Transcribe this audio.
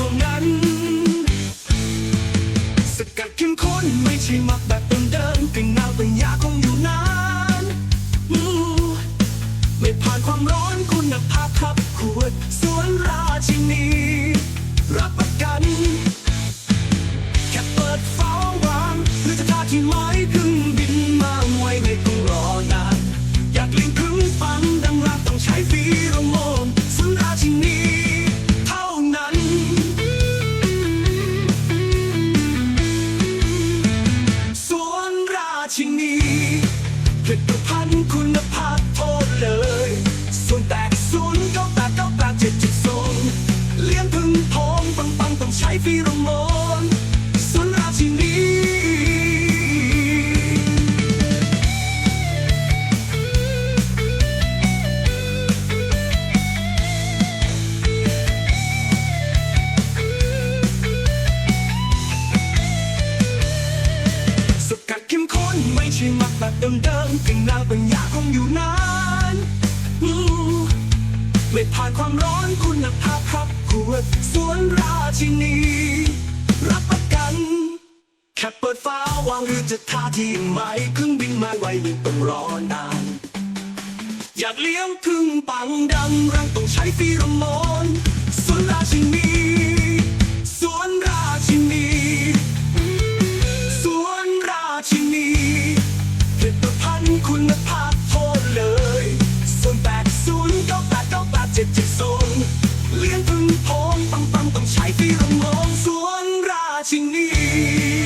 ท่านั้น สกัดขึ้นคนไม่ใช่มากแบบเดิมๆกินเงาเป็นยาคงอยู่นาน ไม่ผ่านความร้อนคุณภาพครับขวดสวนราชินี รับประกัน แค่เปิดฝาวางหรือจะทาที่มา ฟีโรโมนสวนราชินีสกัดเข้มข้นไม่ใช่มักแบบเดิมๆกลิ่นนางเป็นยาคงอยู่นานอ ไม่ผ่านความร้อนคุณภาพครับขวดสวนราชินีรับประกันแค่เปิดฟ้าวางหรือจะท่าที่ไหมเครื่องบินมาไวไม่ต้องรอนาน อยากเลี้ยงพึ่งปังดังรังต้องใช้ฟีโรโมนสวนราชินีสวนราชินี ลี้ย